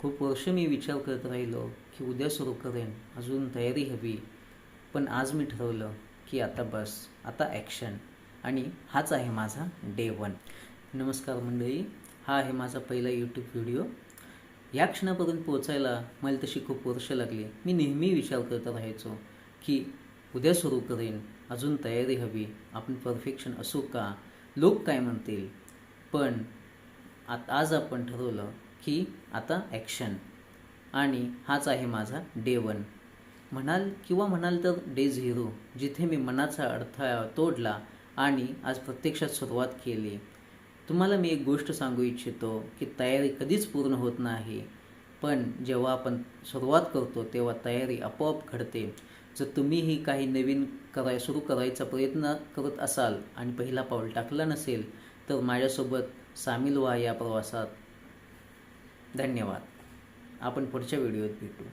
खूप वर्ष मी विचार करत राहिलो की उद्या सुरू करेन अजून तयारी हवी. पण आज मी ठरवलं की आता बस आता ॲक्शन आणि हाच आहे माझा डे वन नमस्कार मंडळी हा आहे माझा पहिला यूट्यूब व्हिडिओ या क्षणापर्यंत पोचायला मला तशी खूप वर्ष लागली. मी नेहमी विचार करत राहायचो की उद्या सुरू करेन अजून तयारी हवी. आपण परफेक्शन असू का? लोक काय म्हणतील? पण आत आज आपण ठरवलं की आता ॲक्शन आणि हाच आहे माझा डे वन म्हणाल किंवा म्हणाल तर डे झिरो जिथे मी मनाचा अडथळा तोडला आणि आज प्रत्यक्षात सुरुवात केली. तुम्हाला मी एक गोष्ट सांगू इच्छितो की तयारी कधीच पूर्ण होत नाही. पण जेव्हा आपण सुरुवात करतो तेव्हा तयारी आपोआप घडते. जर तुम्हीही काही नवीन कराय सुरू करायचा प्रयत्न करत असाल आणि पहिला पाऊल टाकला नसेल तर माझ्यासोबत सामील व्हा या प्रवासात. धन्यवाद. आपण पुढच्या व्हिडिओत भेटू.